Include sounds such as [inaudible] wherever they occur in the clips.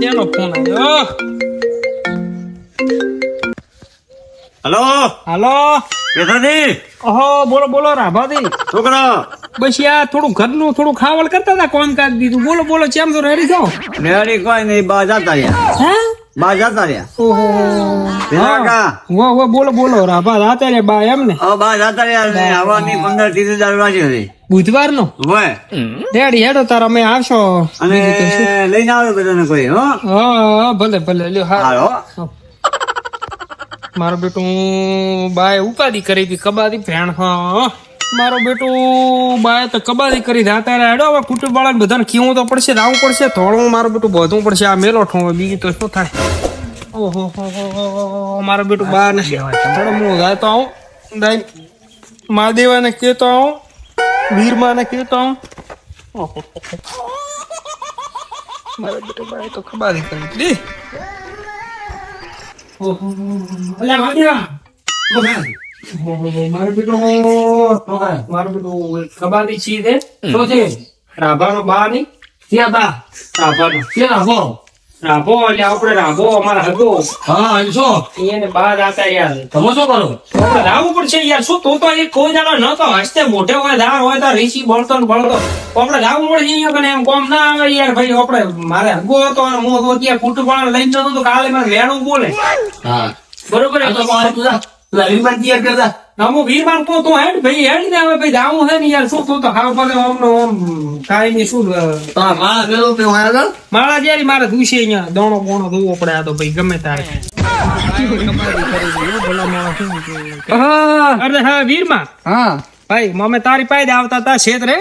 તેનો ફોન આવ્યો હલો હાલો પેથાજી ઓહો બોલો બોલો રાભાદી છોકરા? બસ યાર થોડું ઘરનું થોડું ખાવડ કરતા હતા કોણ કાઢ દીધું. બોલો બોલો ચેમ તો રેડી છો? મેરી કોઈ નહીં બા જતા રહ્યા. હે? બા જતા રહ્યા. ઓહો. વો વો બોલો બોલો રાભા રાતે રે બા એમ ને? બા જતા રહ્યા. ને હવાની પંદર ત્રીસ હજાર વાંચી હતી. બુધવાર નો હોય રેડી હેડો તાર અમે આવશો. અને લઈને આવ્યો બધાને કોઈ હો. ભલે ભલે લ્યો હા. મારો બેટું બાય ઉપાધિ કરી હતી કબાદી ફેણ મારો બેટું બાય તો કબાદી કરી હતી અત્યારે હેડો હવે કુટુંબ વાળાને બધાને કીવું તો પડશે લાવવું પડશે થોડું મારું બેટું બધું પડશે આ મેલો ઠો બીજું તો શું થાય? ઓહો મારો બેટું બહાર નહીં થોડો હું જાય તો આવું મહાદેવાને કહેતો આવું. વીરમાને કહેતો હો. મારો બેટો બાય તો કબાદી કરી મહાદેવા મારું બેટું મારું બેટું કબાડી ચીજ હે શું છે રાભાનો બા નહીં? ક્યાં બા. રાભાનો. ક્યાં રાભો. રાભો એટલે આપણે રાભો અમારા હગો હા એમ છો? એને બા આતા યાર. તમે શું કરો? રાવવું પડશે યાર. શું તું તો એ કોઈ દાડો ન તો હસતે મોઢે હોય ધાર હોય તો રીસી બળતો ને બળતો આપણે રાવવું પડશે અહીંયા કને એમ કોમ ના આવે યાર. ભાઈ આપણે મારે હગો હતો અને હું હતો ત્યાં વાળા લઈને જતો તો કાલે મારે વેણું બોલે. હા. બરોબર તો મારે તું લવિંગ પણ તૈયાર કરતા. અમુક વીરમાન કો તો હેડ ભાઈ હેડ ને હવે ભાઈ જાવું છે ને યાર શું તું તો ખાવ પડે આમ નો આમ કાઈ ની શું મારા ગયો તે મારા મારા જ્યારે મારે દુશે અહીંયા દોણો બોણો ધોવો પડે આ તો ભાઈ ગમે તારે. અરે હા વીરમાં? હા. ભાઈ મમે તારી પાસે આવતા તા ક્ષેત્રે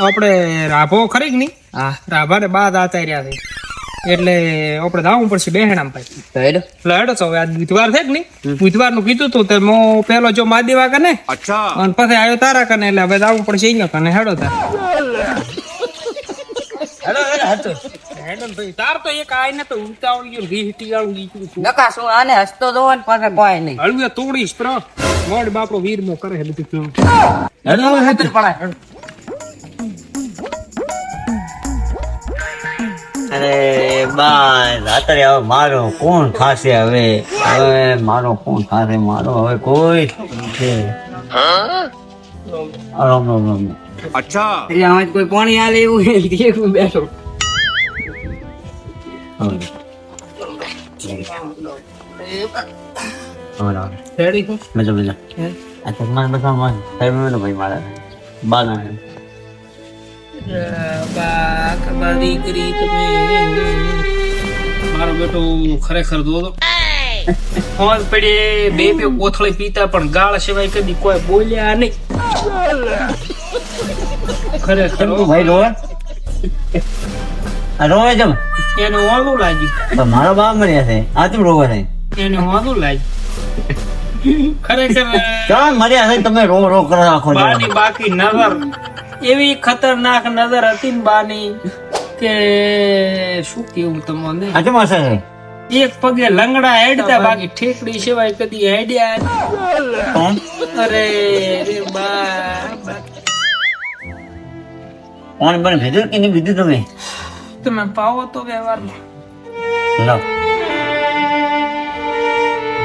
આપણે રાભો ખરી કે નહીં? હા. રાભા ને બાદ આતા રહ્યા છે. એટલે આપણે દાવું પડશે બેહણામ ભાઈ. હેડ. એટલે હેડો છો હવે આજ બુધવાર છે કે નહીં. બુધવારનું કીધું તું તો હું પેલો જો માદેવા કને અચ્છા. અને પછી આવ્યો તારા કને એટલે હવે આવવું પડશે અહીંયા કને. હેડો તાર હેડો હેડ હતો હેડો ભાઈ. તાર તો એક આઈને તો ઉતાવળી ગયું વાળું ગીચું નકા શું આને હસતો દો ને પાછા કોઈ નહીં. હળવે તોડીશ પ્ર મોડ બાપો વીર મો કરે છે બધું. હેડો હેતર પડાય અરે બા રાત્રે હવે મારો કોણ થાશે હવે? હવે મારો કોણ થાશે મારો હવે કોઈ છે. રામ રામ રામ. એટલે આમાં કોઈ પાણી આલે એવું દેખું બેઠો? બધા ભાઈ મારા. બાના છે. બા કબાડી કરી તમે મારો બેટો ખરેખર દો દો ફોન પડે બે બે કોથળી પીતા પણ ગાળ સિવાય કદી કોઈ બોલ્યા નહીં. ખરેખર ભાઈ રોવા? રોવે જમ એને વાંધું લાગી મારો બાપ મર્યા છે. આ તું રોવે છે? એને વાંધું લાગી ખરેખર [laughs] ચાલ મર્યા છે તમે રો રો કરો આખો બાની બાકી નજર. એવી ખતરનાક નજર હતી બાની. કે શું કેવું તમને? આ માસે એક પગે લંગડા હેડતા બાકી ઠેકડી સિવાય કદી હેડ્યા અરે રે બા કોણ પણ ભીધું કે નહીં ભીધું તમે? તમે પાવો તો વ્યવહાર લો.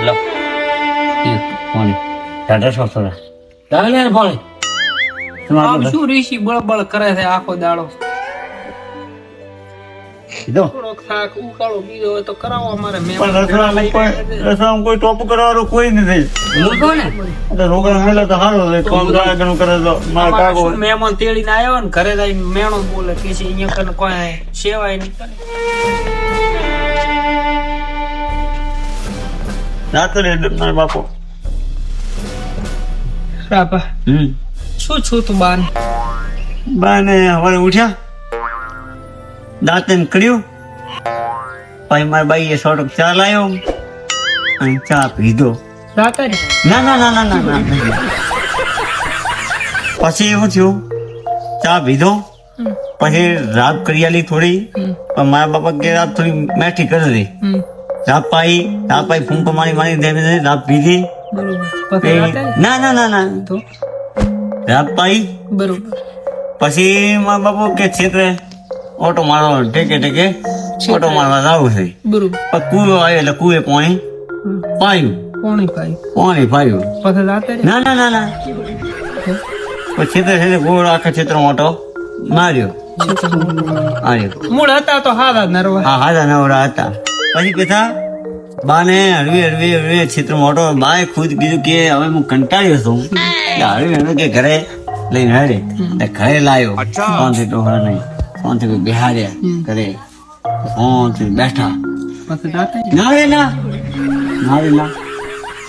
લો. કોણ ટાટા સોસરા ચાલે ને ફોન આમ શું ઋષિ બળબળ કરે છે આખો દાડો? કીધું થોડોક થાક ઉકાળો બીજો હોય તો કરાવો અમારે પણ રસોડામાં કોઈ રસોડામાં કોઈ ટોપ કરવાનું કોઈ નથી. હું ને. એટલે રોકડા મેલા તો સારો છે કોમ થાય ઘણું કરે તો મારા કાકો મહેમાન તેડીને આવ્યો ને ઘરે જઈને મેણો બોલે કે છે અહીંયા કને કોઈ સેવાય નહીં કરે. રાત્રે મારા બાપો. રાપા હમ. શું છું તું બાન? બાને હવે ઉઠ્યા? દાંતન કર્યું? પછી મારા બાઈએ ટકા ચા લાવ્યો અને ચા પીધો. ના ના ના ના ના ના. પછી એવું થયું ચા પીધો. પછી કરી આલી થોડી પણ મારા બાપા કે રાત થોડી મેઠી કરી દે રાત પાઈ રાત પાઈ ફૂંક મારી મારી ધીમે ધીમે રાત પીધી. ને? ના ના ના. રાત પાઈ. બરોબર. પછી મારા બાપુ કે છેતરે ઓટો મારવા ટેકે ટેકે ઓટો મારવા જવું છે. બરોબર. પણ કુવો આવ્યો એટલે કુએ પાણી પાયું. કોણી પાયું. પાણી પાયું. પછી રાતે ના ના ના ના. પછી છેતરે છેતરે ગોળ આખા છેતર ઓટો માર્યો. આવ્યો મૂળ હતા તો હારા નરવા. હા નવરા હતા. પછી કેતા બાને હળવી હળવી હળવી ક્ષેત્રમાં મોટો. બાએ ખુદ કીધું કે હવે હું કંટાળ્યો છું. હળવી હળવી કે ઘરે લઈને હળે ઘરે લાયો. શાંતિ ટોહરા નહીં. શાંતિ બિહાર્યા ઘરે શાંતિ બેઠા. પછી રાતે ના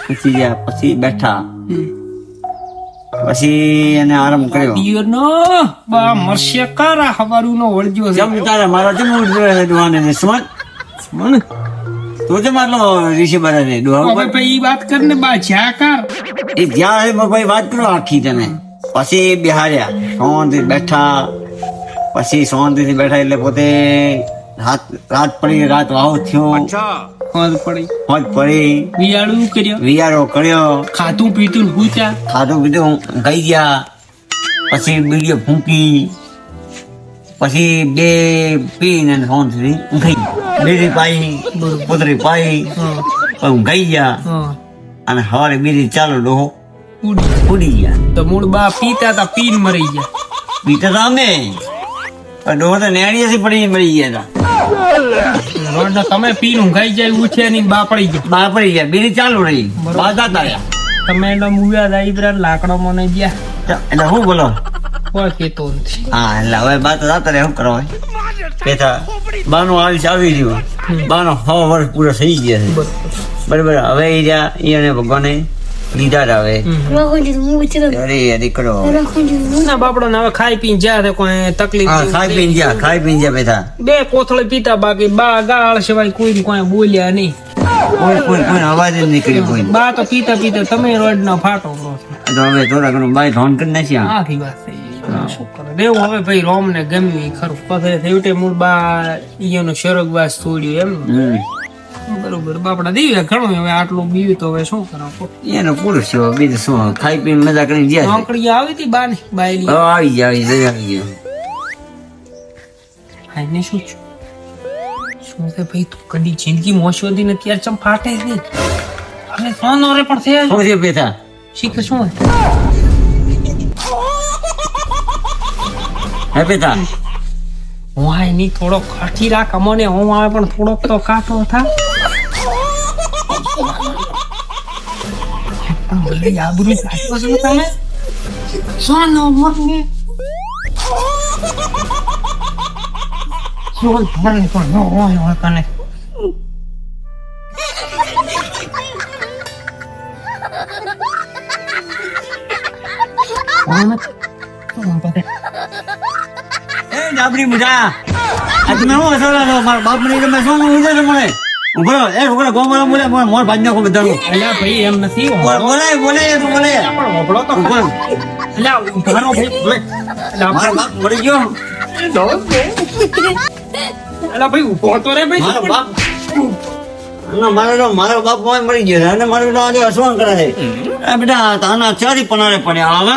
પછી ગયા પછી બેઠા. પછી એને આરામ કર્યો. પિયર નો બા મરશે કારા હવારું નો વળજો જમ તારે મારા જમ ડોહાને ને. સુમન? મને તો જ મારલો ઋષિ બરાને ડોહા હવે ભાઈ વાત કર ને બા જ્યાં કર. એ જ્યાં ભાઈ વાત કરો આખી તમે. પછી બિહાર્યા શાંતિ બેઠા. પછી શાંતિથી બેઠા એટલે પોતે રાત રાત પડી રાત વાવ થયો. પડી. હોજ પડી. વિયાળું કર્યો? ખાધું પીતું ને પૂછ્યા ખાધું પીધું ગઈ ગયા. પછી બીડીઓ ફૂંકી. પછી બે પીને શાંતિથી ઊંઘી બીડી પાઈ પોતરી પાઈ. હા. ઊંઘાઈ ગયા. અને સવારે બીજી ચાલુ ડોહો. ઉડી ઉડી ગયા. તો મૂળ બા પીતા તા પીન મરી ગયા. પીતા તો અમે. ડોહો તો નેણીએથી પડી મરી ગયા હતા રોડ તમે પીન ઊંઘાઈ જાય ઉઠે ની બા પડી ગયા. બહાર પડી ગયા ચાલુ રહી. બાધા તાર્યા તમે એનો મુવ્યા જાય બરા લાકડો મને ગયા? એટલે હું બોલો? કોઈ કેતો નથી. હા એટલે હવે બા તો જાતા રહે શું કરો પેથા બાનું આયુષ આવી ગયો. બાનો વર્ષ પૂરો થઈ ગયા છે. બરાબર. હવે ઈ રહ્યા ઈ ભગવાને લીધા જ અરે દીકરો ના બાપડો ને હવે ખાઈ પીને જ્યાં કોઈ તકલીફ ખાઈ પીને ગયા ખાઈ પીને ગયા પેથા બે કોથળી પીતા બાકી બા ગાળ સિવાય કોઈ કોઈ બોલ્યા નહીં. કોઈ કોઈ કોઈ અવાજ જ નીકળી કોઈ બા તો પીતા પીતા તમે રોડ નો ફાટો તો હવે થોડા ઘણું બાય ફોન કરી નાખ્યા આખી વાત શું કરે? દેવું હવે ભાઈ રોમ ને ગમ્યું ખરું. પછી છેવટે મૂળ બા ઈયોનો શરગવાસ તોડ્યું એમ બરોબર. બાપડા દેવી ઘણું હવે આટલું બીવી તો હવે શું કરો એનો પુરુષ છે બીજું શું? ખાઈ પી મજા કરીને ગયા નોકરી આવી હતી બાને બાયલી. હા આવી ગયા આવી ગયા આવી ગયા. હા એને શું છું શું છે ભાઈ તું? કદી જિંદગી મોશોધી ને અત્યારે ચમ ફાટે જ નહીં હવે સોનો રે પણ થયા શું છે બેઠા શીખ શું હે પેથા? હું ની થોડો કાઠી રાખ. અમને હું આવે પણ થોડોક તો કાઠો થા. ભલે આબરૂ કાઢો છો તમે? સોનો મને સોન મને પણ ન હોય હોય તને. [laughs] એ ડાબરી મુઢા આ તમે હું હસો લાગો મારા બાપ ને તમે શું ઉજે છે મને? ઉભરો એ છોકરા ગોમળો બોલે મોર મોર ભાજ નાખો બધાનું. અલ્યા ભાઈ એમ નથી બોલાય બોલાય તું બોલે. પણ હોભળો તો ઉભરો અલ્યા ઉભારો ભાઈ બોલે. અલ્યા મારો બાપ મરી ગયો. અલ્યા ભાઈ ઊભો તો રે ભાઈ. મારો બાપ મારો મારો બાપ મરી ગયો અને મારું આજે હસવાન કરે છે. એ બેટા તાના ચારી પનારે પડ્યા હવે